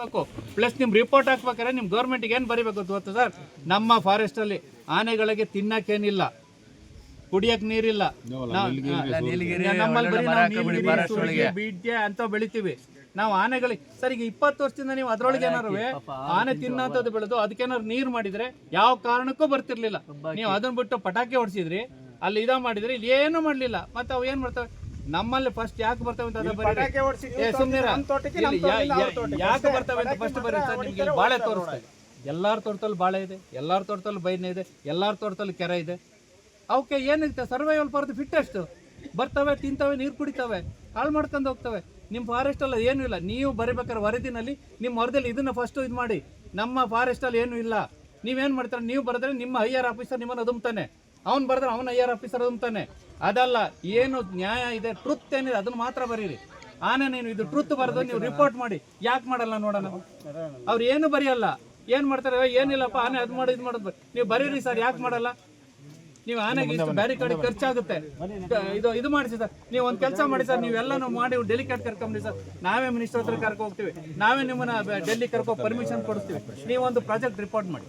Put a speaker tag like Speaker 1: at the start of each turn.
Speaker 1: ಬೇಕು ಪ್ಲಸ್ ನಿಮ್ ರಿಪೋರ್ಟ್ ಹಾಕ್ಬೇಕಾದ್ರೆ ನಿಮ್ ಗೌರ್ಮೆಂಟ್ಗೆ ಏನ್ ಬರಿಬೇಕು ಗೊತ್ತು ಸರ್ ನಮ್ಮ ಫಾರೆಸ್ಟ್ ಅಲ್ಲಿ ಆನೆಗಳಿಗೆ ತಿನ್ನಕ್ಕೇನಿಲ್ಲ. ಕುಡಿಯಕ್ ನೀರಿಲ್ಲ. ಬೀಡ್ಯ ನಮ್ಮಲ್ಲಿ ಬೀಡ್ಗೆ ಅಂತ ಬೆಳಿತೀವಿ. ನಾವು ಆನೆಗಳಿಗೆ ಸರ್ ಈಗ ಇಪ್ಪತ್ತು ವರ್ಷದಿಂದ ನೀವು ಅದ್ರೊಳಗೆ ಏನಾರು ಆನೆ ತಿನ್ನೋಂಥದ್ದು ಬೆಳೆದು ಅದಕ್ಕೇನಾದ್ರು ನೀರು ಮಾಡಿದ್ರೆ ಯಾವ ಕಾರಣಕ್ಕೂ ಬರ್ತಿರ್ಲಿಲ್ಲ. ನೀವು ಅದನ್ನ ಬಿಟ್ಟು ಪಟಾಕಿ ಹೊಡಿಸಿದ್ರಿ ಅಲ್ಲಿ ಇದ ಮಾಡಿದ್ರಿ ಇಲ್ಲಿ ಏನು ಮಾಡ್ಲಿಲ್ಲ. ಮತ್ತೆ ಅವು ಏನ್ ಮಾಡ್ತವೆ? ನಮ್ಮಲ್ಲಿ ಫಸ್ಟ್ ಯಾಕೆ ಬರ್ತವೆ ಅಂತ ಯಾಕೆ ಬರ್ತವೆ ಅಂತ ಫಸ್ಟ್ ಬರೀ ಸರ್ ನಿಮ್ಗೆ ಬಾಳೆ ತೋರಿಸ್ತಾರೆ. ಎಲ್ಲಾರ ತೋಟದಲ್ಲಿ ಬಾಳೆ ಇದೆ ಎಲ್ಲಾರ ತೋಟದಲ್ಲಿ ಬೈನೆ ಇದೆ ಎಲ್ಲಾರ ತೋಟದಲ್ಲಿ ಕೆರೆ ಇದೆ. ಅವಕ್ಕೆ ಏನಿರುತ್ತೆ ಸರ್ವೈವಲ್ ಫಾರ್ ಫಿಟ್ ಫಿಟ್ಟೆಸ್ಟ್ ಬರ್ತವೆ ತಿಂತವೆ ನೀರು ಕುಡಿತವೆ ಹಾಳು ಮಾಡ್ಕೊಂಡು ಹೋಗ್ತವೆ. ನಿಮ್ಮ ಫಾರೆಸ್ಟ್ ಅಲ್ಲಿ ಏನೂ ಇಲ್ಲ. ನೀವು ಬರೀಬೇಕಾದ್ರೆ ವರದಿನಲ್ಲಿ ನಿಮ್ಮ ವರದಿಯಲ್ಲಿ ಇದನ್ನ ಫಸ್ಟ್ ಇದು ಮಾಡಿ. ನಮ್ಮ ಫಾರೆಸ್ಟ್ ಅಲ್ಲಿ ಏನೂ ಇಲ್ಲ. ನೀವೇನ್ ಮಾಡ್ತಾರೆ? ನೀವು ಬರೆದ್ರೆ ನಿಮ್ಮ ಹೈಯರ್ ಆಫೀಸರ್ ನಿಮ್ಮನ್ನು ಅದುಮ್ತಾನೆ ಅವ್ನು ಬರೆದ್ರೆ ಅವನ ಆರ್ ಆಫೀಸರ್ ಅಂತಾನೆ. ಅದಲ್ಲ ಏನು ನ್ಯಾಯ ಇದೆ ಟ್ರುತ್ ಏನಿದೆ ಅದನ್ನು ಮಾತ್ರ ಬರೀರಿ. ಆನೆ ನೀನು ಇದು ಟ್ರುತ್ ಬರೆದು ನೀವು ರಿಪೋರ್ಟ್ ಮಾಡಿ. ಯಾಕೆ ಮಾಡಲ್ಲ ನೋಡೋಣ? ಅವ್ರು ಏನು ಬರೆಯಲ್ಲ. ಏನು ಮಾಡ್ತಾರೆ? "ಏ, ಏನಿಲ್ಲಪ್ಪ ಆನೆ ಅದು ಮಾಡಿ ಇದು ಮಾಡೋದು ನೀವು ಬರೀರಿ ಸರ್ ಯಾಕೆ ಮಾಡಲ್ಲ? ನೀವು ಆನೆಗೆ ಇಷ್ಟು ಬ್ಯಾರಿ ಕಡೆ ಖರ್ಚಾಗುತ್ತೆ. ಇದು ಇದು ಮಾಡಿಸಿ ಸರ್. ನೀವು ಒಂದು ಕೆಲಸ ಮಾಡಿ ಸರ್ ನೀವೆಲ್ಲನೂ ಮಾಡಿ ಡೆಲಿಕೇಟ್ ಕರ್ಕೊಂಬಿಡಿ ಸರ್. ನಾವೇ ಮಿನಿಸ್ಟರ್ ಹತ್ರ ಕರ್ಕೊ ಹೋಗ್ತೀವಿ. ನಾವೇ ನಿಮ್ಮನ್ನ ಡೆಲ್ಲಿ ಕರ್ಕೊ ಪರ್ಮಿಷನ್ ಕೊಡಿಸ್ತೀವಿ. ನೀವೊಂದು ಪ್ರಾಜೆಕ್ಟ್ ರಿಪೋರ್ಟ್ ಮಾಡಿ.